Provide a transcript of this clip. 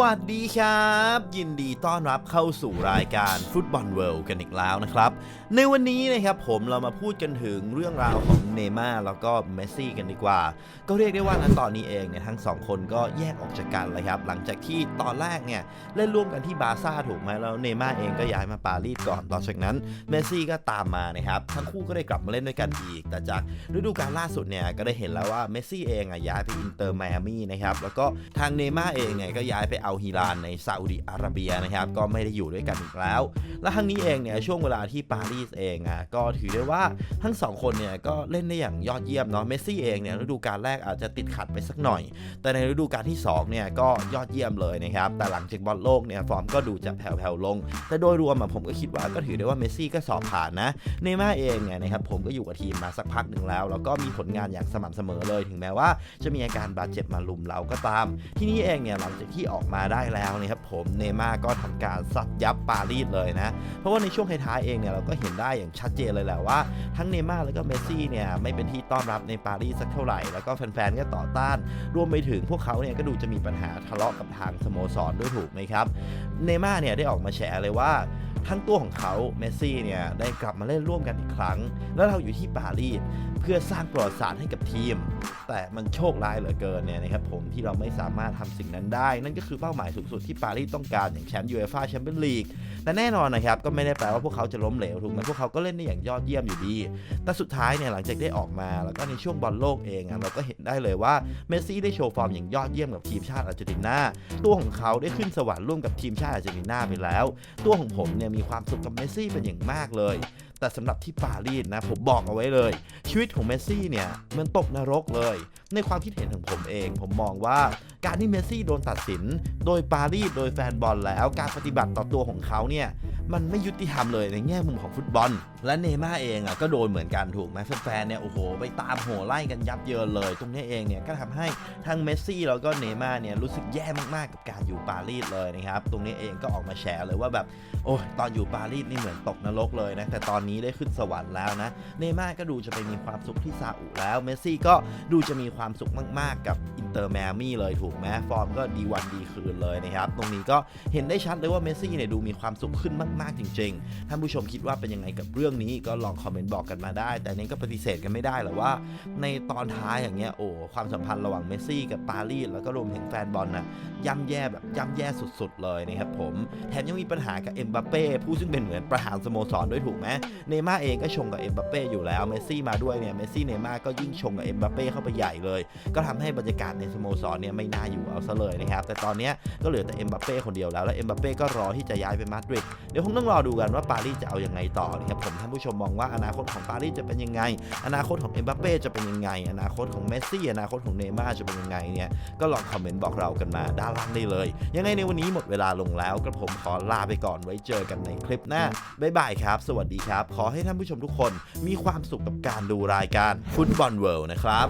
วัสดีครับ ยินดีต้อนรับเข้าสู่รายการฟุตบอลเวิลด์กันอีกแล้วนะครับ ในวันนี้นะครับผมเรามาพูดกันถึงเรื่องราวของเนม่าแล้วก็เมสซี่กันดีกว่า ก็เรียกได้ว่าณตอนนี้เองเนี่ยทั้งสองคนก็แยกออกจากกันเลยครับ หลังจากที่ตอนแรกเนี่ยเล่นร่วมกันที่บาซ่าถูกไหมแล้วเนม่าเองก็ย้ายมาปารีสก่อนต่อจากนั้นเมสซี่ก็ตามมานะครับทั้งคู่ก็ได้กลับมาเล่นด้วยกันอีก แต่จากฤดูกาลล่าสุดเนี่ยก็ได้เห็นแล้วว่าเมสซี่เองอะย้ายไปอินเตอร์ไมอามี่นะครับแล้วก็ทางเนม่าเองเนี่ยก็ย้ายไปไปเอาฮิลานในซาอุดิอาระเบียนะครับก็ไม่ได้อยู่ด้วยกันอีกแล้ว และครั้งนี้เองเนี่ยช่วงเวลาที่ปารีสเองอะก็ถือได้ว่าทั้งสองคนเนี่ยก็เล่นได้อย่างยอดเยี่ยมเนาะเมสซี่เองเนี่ยฤดูกาลแรกอาจจะติดขัดไปสักหน่อย แต่ในฤดูกาลที่2เนี่ยก็ยอดเยี่ยมเลยนะครับแต่หลังจากบอลโลกเนี่ยฟอร์มก็ดูจะแผ่วๆลง แต่โดยรวมอะผมก็คิดว่าก็ถือได้ว่าเมสซี่ก็สอบผ่านนะเนย์ม่าเองเนี่ยนะครับผมก็อยู่กับทีมมาสักพักหนึ่งแล้ว แล้วก็มีผลงานอย่างสม่ำเสมอเลย ถึงแม้ว่าจะมีอาการบาดเจ็บมาลุมเราก็ตาม ที่นี่เองเนี่ยหลังจากที่ออกมาได้แล้วนะครับผมเนม่าก็ทำการซัดยับปารีสเลยนะ เพราะว่าในช่วงท้ายๆเองเนี่ยเราก็เห็นได้อย่างชัดเจนเลยแหละว่าทั้งเนม่าแล้วก็เมสซี่เนี่ยไม่เป็นที่ต้อนรับในปารีสสักเท่าไหร่ แล้วก็แฟนๆก็ต่อต้าน รวมไปถึงพวกเขาเนี่ยก็ดูจะมีปัญหาทะเลาะกับทางสโมสรด้วยถูกไหมครับเนม่าเนี่ยได้ออกมาแฉเลยว่าทั้งตัวของเขาเมสซี่เนี่ยได้กลับมาเล่นร่วมกันอีกครั้ง แล้วเราอยู่ที่ปารีส เพื่อสร้างประวัติศาสตร์ให้กับทีม แต่มันโชคร้ายเหลือเกินเนี่ยนะครับผมที่เราไม่สามารถทำสิ่งนั้นได้ นั่นก็คือเป้าหมายสูงสุดที่ปารีสต้องการอย่างแชมป์ยูเอฟ่าแชมเปี้ยนลีกแต่แน่นอนนะครับก็ไม่ได้แปลว่าพวกเขาจะล้มเหลวถูกไหมพวกเขาก็เล่นได้อย่างยอดเยี่ยมอยู่ดี แต่สุดท้ายเนี่ยหลังจากได้ออกมา แล้วก็ในช่วงบอลโลกเองอะเราก็เห็นได้เลยว่าเมสซี่ได้โชว์ฟอร์มอย่างยอดเยี่ยมกับทีมชาติอาร์เจนตินาตัวของเขาได้ขึ้นสวรรค์ร่วมกับทีมชาติอาร์เจนตินาไปแล้ว ตัวของผมเนี่ยมีความสุขกับเมสซี่เป็นอย่างมากเลย แต่สำหรับที่ปารีสนะผมบอกเอาไว้เลย ชีวิตของเมสซี่เนี่ยมันตกนรกเลย ในความคิดเห็นของผมเอง ผมมองว่าการที่เมสซี่โดนตัดสิน โดยปารีสโดยแฟนบอลแล้วการปฏิบัติต่อตัวของเขาเนี่ยมันไม่ยุติธรรมเลยในแง่มุมของฟุตบอล และเนม่าเองอะก็โดนเหมือนกันถูกไหมแฟนๆเนี่ยโอ้โหไปตามโหไล่กันยับเยินเลย ตรงนี้เองเนี่ยก็ทำให้ทั้งเมสซี่แล้วก็เนม่าเนี่ยรู้สึกแย่มากๆกับการอยู่ปารีสเลยนะครับตรงนี้เองก็ออกมาแชร์เลยว่าแบบโอ้ยตอนอยู่ปารีสนี่เหมือนตกนรกเลยนะแต่ตอนนี้ได้ขึ้นสวรรค์แล้วนะเนม่าก็ดูจะไปมีความสุขที่ซาอุแล้วเมสซี่ก็ดูจะมีความสุขมากๆกับอินเตอร์แมมี่เลยถูกไหมฟอร์มก็ดีวันดีคืนเลยนะครับตรงนี้ก็เห็นได้ชัดเลยว่าเมสซี่เนี่ยดูมีความสุขขึ้นมาก ๆจริงๆท่านผู้ชมคิดว่าเป็นยังไงกับเรื่องนี้ก็ลองคอมเมนต์บอกกันมาได้ แต่นี้ก็ปฏิเสธกันไม่ได้หรอกว่า ในตอนท้ายอย่างเงี้ยโอ้ความสัมพันธ์ระหว่างเมสซี่กับปารีสแล้วก็รวมถึงแฟนบอลนะย่ำแย่แบบย่ำแย่สุดๆเลยนะครับผมแถมยังมีปัญหากับเอ็มบัปเป้ผู้ซึ่งเป็นเหมือนประธานสโมสรด้วยถูกไหมเนม่าเองก็ชงกับเอ็มบัปเป้อยู่แล้วเมสซี่มาด้วยเนี่ยเมสซี่เนม่าก็ยิ่งชงกับเอ็มบัปเป้เข้าไปใหญ่เลย ก็ทำให้บรรยากาศในสโมสรเนี่ยไม่น่าอยู่เอาซะเลยนะครับแต่ตอนเนี้ยก็เหลือแต่เอ็มบัปเป้คนเดียวแล้วแล้วเอ็มบัปเป้ก็รอที่จะย้ายไปมาดริดเดี๋ยวคงต้องรอดูกันว่าปารีสจะเอายังไงต่อนะครับผมท่านผู้ชมมองว่าอนาคตของปารีสจะเป็นยังไง อนาคตของเอ็มบัปเป้จะเป็นยังไง อนาคตของเมสซี่อนาคตของเนย์ม่าร์จะเป็นยังไงเนี่ยก็ลองคอมเมนต์บอกเรากันมาด้านล่างได้เลย ยังไงในวันนี้หมดเวลาลงแล้วกระผมขอลาไปก่อนไว้เจอกันในคลิปหน้าบ๊ายบายครับ สวัสดีครับ ขอให้ท่านผู้ชมทุกคนมีความสุขกับการดูรายการฟุตบอลเวิลด์นะครับ